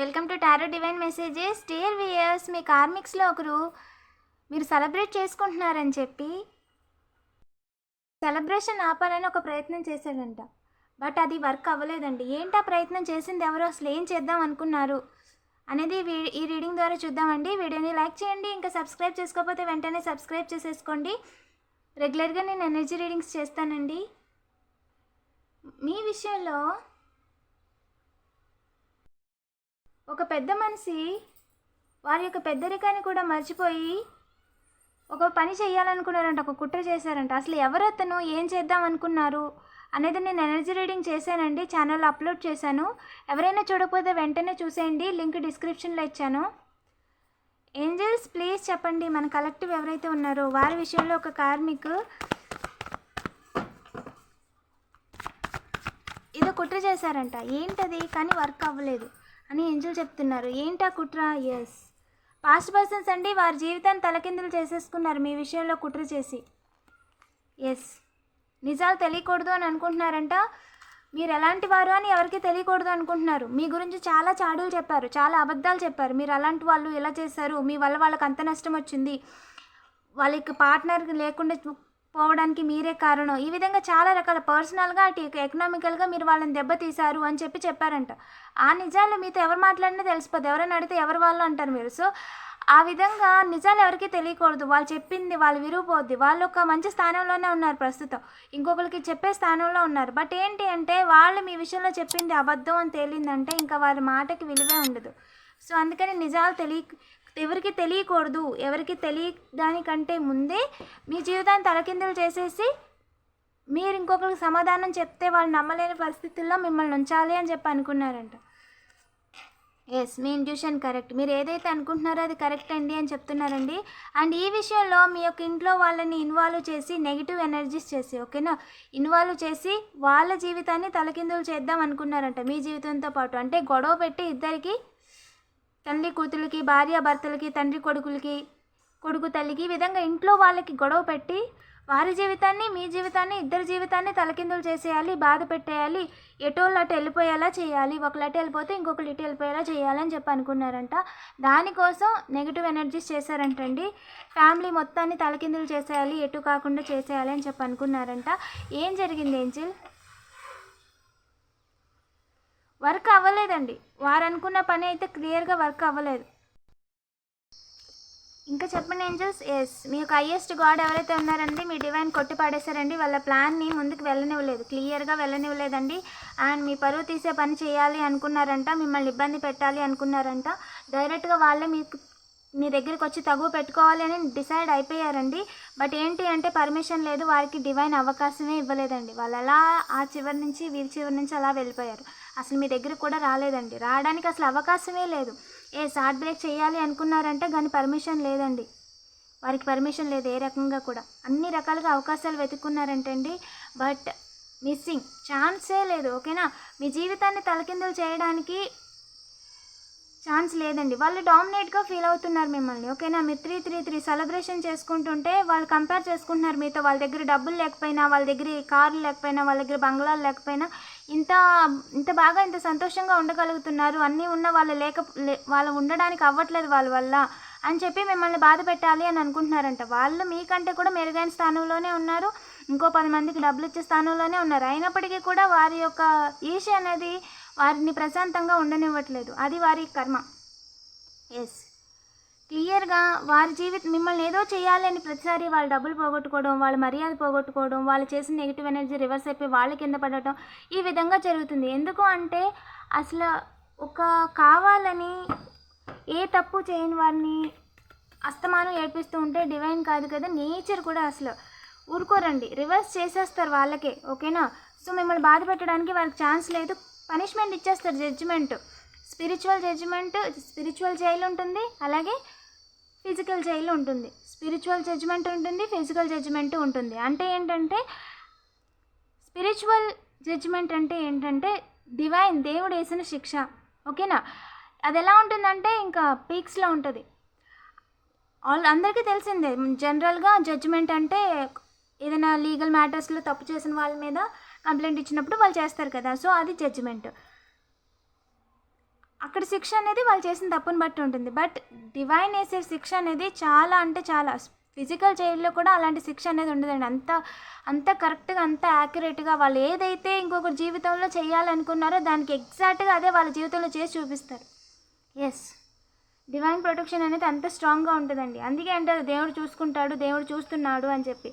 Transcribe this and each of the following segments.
Welcome to tarot divine messages. Dear viewers మీ కార్మిక్స్లో ఒకరు మీరు సెలబ్రేట్ చేసుకుంటున్నారని చెప్పి సెలబ్రేషన్ ఆపాలని ఒక ప్రయత్నం చేశాడంట. బట్ అది వర్క్ అవ్వలేదండి. ఏంటా ప్రయత్నం చేసింది? ఎవరు? అసలు ఏం చేద్దాం అనుకున్నారు? అనేది వీ- ఈ రీడింగ్ ద్వారా చూద్దామండి. వీడియోని లైక్ చేయండి. ఇంకా సబ్స్క్రైబ్ చేసుకోకపోతే వెంటనే సబ్స్క్రైబ్ చేసేసుకోండి. రెగ్యులర్గా నేను ఎనర్జీ రీడింగ్స్ చేస్తానండి. మీ విషయంలో ఒక పెద్ద మనిషి వారి యొక్క పెద్దరికాన్ని కూడా మర్చిపోయి ఒక పని చేయాలనుకున్నారంట ఒక కుట్ర చేశారంట. అసలు ఎవరు అతను? ఏం చేద్దాం అనుకున్నారు? అనేది నేను ఎనర్జీ రీడింగ్ చేశానండి. ఛానల్ అప్లోడ్ చేశాను. ఎవరైనా చూడకపోతే వెంటనే చూసేయండి. లింక్ డిస్క్రిప్షన్లో ఇచ్చాను. ఏంజల్స్ ప్లీజ్ చెప్పండి. మన కలెక్టివ్ ఎవరైతే ఉన్నారో వారి విషయంలో ఒక కార్మిక్ ఏదో కుట్ర చేశారంట. ఏంటది? కానీ వర్క్ అవ్వలేదు. అని ఏంజల్ చెప్తున్నారు. ఏంటా కుట్ర? ఎస్ పాస్ట్ పర్సన్స్ అండి వారి జీవితాన్ని తలకిందులు చేసేసుకున్నారు. మీ విషయంలో కుట్ర చేసి. ఎస్ నిజాలు తెలియకూడదు అని అనుకుంటున్నారంట. మీరు ఎలాంటి వారు అని ఎవరికి తెలియకూడదు అనుకుంటున్నారు. మీ గురించి చాలా చాడులు చెప్పారు చాలా అబద్ధాలు చెప్పారు. మీరు అలాంటి వాళ్ళు ఇలా చేశారు? మీ వల్ల వాళ్ళకి అంత నష్టం వచ్చింది. వాళ్ళకి పార్ట్నర్ లేకుండా పోవడానికి మీరే కారణం. ఈ విధంగా చాలా రకాల పర్సనల్గా అటు ఎకనామికల్గా మీరు వాళ్ళని దెబ్బతీశారు అని చెప్పి చెప్పారంట. ఆ నిజాలు మీతో ఎవరు మాట్లాడినా తెలిసిపోద్ది. ఎవరైనా అడిగితే ఎవరు వాళ్ళు అంటారు మీరు. సో ఆ విధంగా నిజాలు ఎవరికి తెలియకూడదు. వాళ్ళు చెప్పింది వాళ్ళు విరిగిపోద్ది. వాళ్ళు ఒక మంచి స్థానంలోనే ఉన్నారు ప్రస్తుతం. ఇంకొకరికి చెప్పే స్థానంలో ఉన్నారు. బట్ ఏంటి అంటే వాళ్ళు మీ విషయంలో చెప్పింది అబద్ధం అని తేలిందంటే ఇంకా వాళ్ళ మాటకి విలువే ఉండదు. సో అందుకని నిజాలు తెలియ ఎవరికి తెలియకూడదు. ఎవరికి తెలియదానికంటే ముందే మీ జీవితాన్ని తలకిందులు చేసేసి మీరు ఇంకొకరికి సమాధానం చెప్తే వాళ్ళు నమ్మలేని పరిస్థితుల్లో మిమ్మల్ని ఉంచాలి అని చెప్పి అనుకున్నారంట. ఎస్ మీ ఇంట్యూషన్ కరెక్ట్ మీరు ఏదైతే అనుకుంటున్నారో అది కరెక్ట్ అండి అని చెప్తున్నారండి. అండ్ ఈ విషయంలో మీ యొక్క ఇంట్లో వాళ్ళని ఇన్వాల్వ్ చేసి నెగిటివ్ ఎనర్జీస్ చేసి ఓకేనా ఇన్వాల్వ్ చేసి వాళ్ళ జీవితాన్ని తలకిందులు చేద్దాం అనుకున్నారంట మీ జీవితంతో పాటు. అంటే గొడవ పెట్టి ఇద్దరికి తండ్రి కూతురికి భార్య భర్తలకి తండ్రి కొడుకులకి కొడుకు తల్లికి ఈ విధంగా ఇంట్లో వాళ్ళకి గొడవ పెట్టి వారి జీవితాన్ని మీ జీవితాన్ని ఇద్దరి జీవితాన్ని తలకిందులు చేసేయాలి బాధ పెట్టేయాలి ఎటోళ్ళు అటు వెళ్ళిపోయేలా చేయాలి ఒకళ్ళు అటు వెళ్ళిపోతే ఇంకొకరు ఇటు వెళ్ళిపోయేలా చేయాలని చెప్పి అనుకున్నారంట. దానికోసం నెగిటివ్ ఎనర్జీస్ చేశారంటండి ఫ్యామిలీ మొత్తాన్ని తలకిందులు చేసేయాలి ఎటు కాకుండా చేసేయాలి అని చెప్పి అనుకున్నారంట. ఏం జరిగింది ఏంజిల్? వర్క్ అవ్వలేదండి. వారు అనుకున్న పని అయితే క్లియర్గా వర్క్ అవ్వలేదు. ఇంకా చెప్పండి ఏంజల్స్? ఎస్ మీ యొక్క హయ్యెస్ట్ గాడ్ ఎవరైతే ఉన్నారండి మీ డివైన్ కొట్టి పాడేశారండి వాళ్ళ ప్లాన్ని ముందుకు వెళ్ళనివ్వలేదు. క్లియర్గా వెళ్ళనివ్వలేదండి. అండ్ మీ పరువు తీసే పని చేయాలి అనుకున్నారంట మిమ్మల్ని ఇబ్బంది పెట్టాలి అనుకున్నారంట. డైరెక్ట్గా వాళ్ళే మీకు మీ దగ్గరికి వచ్చి తగువ పెట్టుకోవాలి అని డిసైడ్ అయిపోయారండి. బట్ ఏంటి అంటే పర్మిషన్ లేదు వారికి డివైన్ అవకాశమే ఇవ్వలేదండి. వాళ్ళు అలా ఆ చివరి నుంచి వీరి చివరి నుంచి అలా వెళ్ళిపోయారు. అసలు మీ దగ్గరికి కూడా రాలేదండి. రావడానికి అసలు అవకాశమే లేదు. ఏ షార్ట్ బ్రేక్ చేయాలి అనుకున్నారంటే కానీ పర్మిషన్ లేదండి. వారికి పర్మిషన్ లేదు ఏ రకంగా కూడా. అన్ని రకాలుగా అవకాశాలు వెతుక్కున్నారంటండి. But missing. ఛాన్సే లేదు ఓకేనా? మీ జీవితాన్ని తలకిందులు చేయడానికి ఛాన్స్ లేదండి. వాళ్ళు డామినేట్గా ఫీల్ అవుతున్నారు మిమ్మల్ని ఓకేనా? మీరు త్రీ త్రీ త్రీ సెలబ్రేషన్ చేసుకుంటుంటే వాళ్ళు కంపేర్ చేసుకుంటున్నారు మీతో. వాళ్ళ దగ్గర డబ్బులు లేకపోయినా వాళ్ళ దగ్గర కార్లు లేకపోయినా వాళ్ళ దగ్గర బంగ్లాలు లేకపోయినా ఇంత ఇంత బాగా ఇంత సంతోషంగా ఉండగలుగుతున్నారు. అన్నీ ఉన్న వాళ్ళు లేక వాళ్ళు ఉండడానికి అవ్వట్లేదు వాళ్ళ వల్ల అని చెప్పి మిమ్మల్ని బాధ పెట్టాలి అని అనుకుంటున్నారంట. వాళ్ళు మీకంటే కూడా మెరుగైన స్థానంలోనే ఉన్నారు. ఇంకో పది మందికి డబ్బులు ఇచ్చే స్థానంలోనే ఉన్నారు. అయినప్పటికీ కూడా వారి యొక్క ఈశ అనేది వారిని ప్రశాంతంగా ఉండనివ్వట్లేదు. అది వారి కర్మ. ఎస్ క్లియర్గా వారి జీవితం మిమ్మల్ని ఏదో చేయాలని ప్రతిసారి వాళ్ళు డబ్బులు పోగొట్టుకోవడం వాళ్ళ మర్యాద పోగొట్టుకోవడం వాళ్ళు చేసిన నెగిటివ్ ఎనర్జీ రివర్స్ అయిపోయి వాళ్ళ కింద పడటం ఈ విధంగా జరుగుతుంది. ఎందుకు అంటే అసలు ఒక కావాలని ఏ తప్పు చేయని వారిని అస్తమానం ఏడిపిస్తూ ఉంటే డివైన్ కాదు కదా నేచర్ కూడా అసలు ఊరుకోరండి. రివర్స్ చేసేస్తారు వాళ్ళకే ఓకేనా? సో మిమ్మల్ని బాధ పెట్టడానికి వాళ్ళకి ఛాన్స్ లేదు. పనిష్మెంట్ ఇచ్చేస్తారు judgement. Spiritual judgement spiritual jail ఉంటుంది అలాగే ఫిజికల్ జైలు ఉంటుంది. స్పిరిచువల్ జడ్జిమెంట్ ఉంటుంది ఫిజికల్ జడ్జిమెంట్ ఉంటుంది. అంటే ఏంటంటే స్పిరిచువల్ జడ్జిమెంట్ అంటే ఏంటంటే డివైన్ దేవుడు వేసిన శిక్ష. ఓకేనా? అది ఎలా ఉంటుందంటే ఇంకా పీక్స్లో ఉంటుంది. ఆల్ అందరికీ తెలిసిందే జనరల్గా జడ్జిమెంట్ అంటే ఏదైనా లీగల్ మ్యాటర్స్లో తప్పు చేసిన వాళ్ళ మీద కంప్లైంట్ ఇచ్చినప్పుడు వాళ్ళు చేస్తారు కదా. సో అది జడ్జిమెంట్. అక్కడ శిక్ష అనేది వాళ్ళు చేసిన తప్పుని బట్టి ఉంటుంది. బట్ డివైన్ వేసే శిక్ష అనేది చాలా అంటే చాలా. ఫిజికల్ జైల్లో కూడా అలాంటి శిక్ష అనేది ఉండదండి. అంత అంత కరెక్ట్గా అంత యాక్యురేట్గా వాళ్ళు ఏదైతే ఇంకొక జీవితంలో చేయాలనుకున్నారో దానికి ఎగ్జాక్ట్గా అదే వాళ్ళ జీవితంలో చేసి చూపిస్తారు. ఎస్ డివైన్ ప్రొటెక్షన్ అనేది అంత స్ట్రాంగ్గా ఉంటుందండి. అందుకే అంటారు దేవుడు చూసుకుంటాడు దేవుడు చూస్తున్నాడు అని చెప్పి.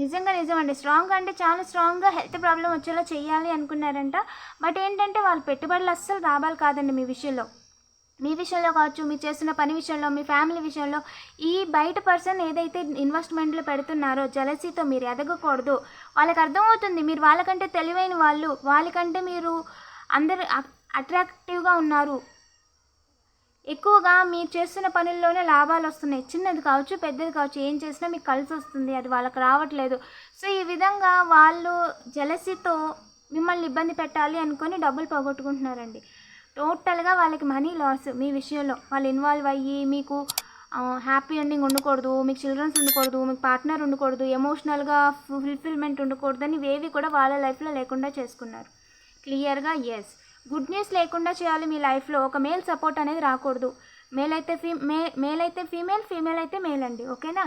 నిజంగా నిజమండి. స్ట్రాంగ్ అంటే చాలా స్ట్రాంగ్గా హెల్త్ ప్రాబ్లం వచ్చేలా చేయాలి అనుకున్నారంట. బట్ ఏంటంటే వాళ్ళు పెట్టుబడులు అస్సలు రావాలి కాదండి మీ విషయంలో. మీ విషయంలో కావచ్చు మీరు చేస్తున్న పని విషయంలో మీ ఫ్యామిలీ విషయంలో ఈ బయట పర్సన్ ఏదైతే ఇన్వెస్ట్మెంట్లు పెడుతున్నారో జలసీతో మీరు ఎదగకూడదు. వాళ్ళకి అర్థమవుతుంది మీరు వాళ్ళకంటే తెలివైన వాళ్ళు వాళ్ళకంటే మీరు అందరు అట్రాక్టివ్గా ఉన్నారు. ఎక్కువగా మీరు చేస్తున్న పనుల్లోనే లాభాలు వస్తున్నాయి. చిన్నది కావచ్చు పెద్దది కావచ్చు ఏం చేసినా మీకు కలిసి వస్తుంది. అది వాళ్ళకి రావట్లేదు. సో ఈ విధంగా వాళ్ళు జలసితో మిమ్మల్ని ఇబ్బంది పెట్టాలి అనుకొని డబ్బులు పోగొట్టుకుంటున్నారండి. టోటల్గా వాళ్ళకి మనీ లాస్ మీ విషయంలో. వాళ్ళు ఇన్వాల్వ్ అయ్యి మీకు హ్యాపీ ఎండింగ్ ఉండకూడదు మీకు చిల్డ్రన్స్ ఉండకూడదు మీకు పార్ట్నర్ ఉండకూడదు ఎమోషనల్గా ఫుల్ఫిల్మెంట్ ఉండకూడదు అని ఇవేవి కూడా వాళ్ళ లైఫ్లో లేకుండా చేసుకున్నారు. క్లియర్గా ఎస్ గుడ్ న్యూస్ లేకుండా చేయాలి మీ లైఫ్లో. ఒక మేల్ సపోర్ట్ అనేది రాకూడదు. మేల్ అయితే ఫీ మే మేల్ అయితే ఫీమేల్ ఫీమేల్ అయితే మేల్ అండి ఓకేనా?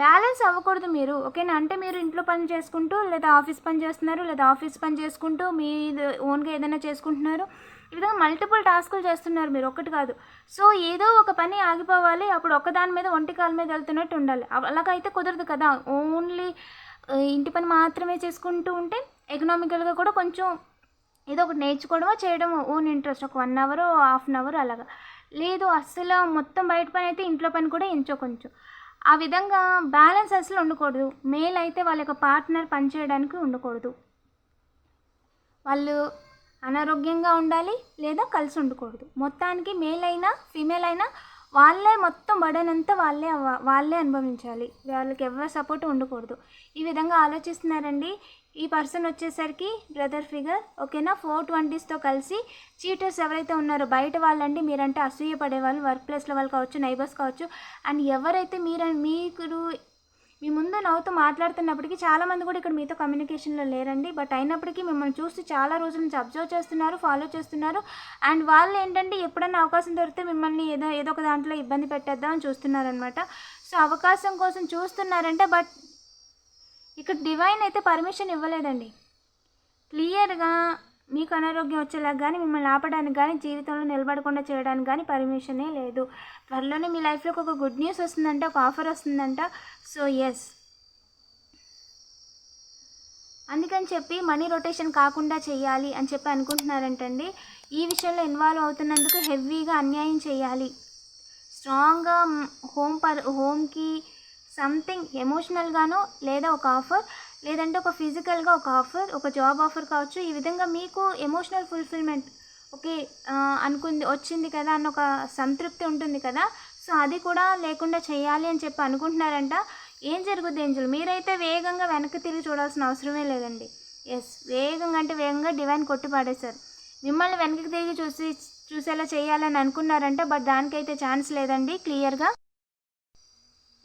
బ్యాలెన్స్ అవ్వకూడదు మీరు. ఓకేనా? అంటే మీరు ఇంట్లో పని చేసుకుంటూ లేదా ఆఫీస్ పని చేస్తున్నారు లేదా ఆఫీస్ పని చేసుకుంటూ మీ ఓన్గా ఏదైనా చేసుకుంటున్నారు. ఈ విధంగా మల్టిపుల్ టాస్కులు చేస్తున్నారు మీరు. ఒకటి కాదు. సో ఏదో ఒక పని ఆగిపోవాలి. అప్పుడు ఒకదాని మీద ఒంటి కాలు మీద వెళ్తున్నట్టు ఉండాలి. అలాగైతే కుదరదు కదా. ఓన్లీ ఇంటి పని మాత్రమే చేసుకుంటూ ఉంటే ఎకనామికల్గా కూడా కొంచెం ఏదో ఒకటి నేర్చుకోవడమో చేయడమో ఓన్ ఇంట్రెస్ట్ ఒక one hour half an hour అలాగా. లేదు అస్సలు మొత్తం బయట పని అయితే ఇంట్లో పని కూడా ఎంచో కొంచెం. ఆ విధంగా బ్యాలెన్స్ అసలు ఉండకూడదు. మేల్ అయితే వాళ్ళ యొక్క పార్ట్నర్ పనిచేయడానికి ఉండకూడదు. వాళ్ళు అనారోగ్యంగా ఉండాలి లేదా కలిసి ఉండకూడదు. మొత్తానికి మేల్ అయినా ఫీమేల్ అయినా వాళ్ళే మొత్తం బడన్ అంతా వాళ్ళే వాళ్ళే అనుభవించాలి. వాళ్ళకి ఎవరి సపోర్ట్ ఉండకూడదు. ఈ విధంగా ఆలోచిస్తున్నారండి. ఈ పర్సన్ వచ్చేసరికి బ్రదర్ ఫిగర్ ఓకేనా? ఫోర్ ట్వంటీస్తో కలిసి చీటర్స్ ఎవరైతే ఉన్నారో బయట వాళ్ళండి మీరంటే అసూయ పడే వాళ్ళు వర్క్ ప్లేస్లో వాళ్ళు కావచ్చు నైబర్స్ కావచ్చు. అండ్ ఎవరైతే మీరు మీరు మీ ముందు నవ్వుతూ మాట్లాడుతున్నప్పటికీ చాలామంది కూడా ఇక్కడ మీతో కమ్యూనికేషన్లో లేరండి. బట్ అయినప్పటికీ మిమ్మల్ని చూసి చాలా రోజుల నుంచి అబ్జర్వ్ చేస్తున్నారు ఫాలో చేస్తున్నారు. అండ్ వాళ్ళు ఏంటంటే ఎప్పుడైనా అవకాశం దొరికితే మిమ్మల్ని ఏదో ఏదో ఒక దాంట్లో ఇబ్బంది పెట్టేద్దామని చూస్తున్నారనమాట సో అవకాశం కోసం చూస్తున్నారంటే బట్ ఇక్కడ డివైన్ అయితే పర్మిషన్ ఇవ్వలేదండి. క్లియర్గా మీకు అనారోగ్యం వచ్చేలాగా కానీ మిమ్మల్ని ఆపడానికి కానీ జీవితంలో నిలబడకుండా చేయడానికి కానీ పర్మిషనే లేదు. త్వరలోనే మీ లైఫ్లోకి ఒక గుడ్ న్యూస్ వస్తుందంట ఒక ఆఫర్ వస్తుందంట. సో ఎస్ అందుకని చెప్పి మనీ రొటేషన్ కాకుండా చేయాలి అని చెప్పి అనుకుంటున్నారంటండి. ఈ విషయంలో ఇన్వాల్వ్ అవుతున్నందుకు హెవీగా అన్యాయం చేయాలి. స్ట్రాంగ్గా హోమ్ పర్ హోమ్కి సంథింగ్ ఎమోషనల్గానో లేదా ఒక ఆఫర్ లేదంటే ఒక ఫిజికల్గా ఒక ఆఫర్ ఒక జాబ్ ఆఫర్ కావచ్చు ఈ విధంగా మీకు ఎమోషనల్ ఫుల్ఫిల్మెంట్ ఓకే అనుకుంది వచ్చింది కదా అన్న ఒక సంతృప్తి ఉంటుంది కదా సో అది కూడా లేకుండా చేయాలి అని చెప్పి అనుకుంటున్నారంట. ఏం జరుగుద్ది ఏంజల్? మీరైతే వేగంగా వెనక్కి తిరిగి చూడాల్సిన అవసరమే లేదండి. ఎస్ వేగంగా అంటే వేగంగా డివైన్ కొట్టి పాడేశారు. మిమ్మల్ని వెనక్కి తిరిగి చూసి చూసేలా చేయాలని అనుకున్నారంట బట్ దానికైతే ఛాన్స్ లేదండి క్లియర్గా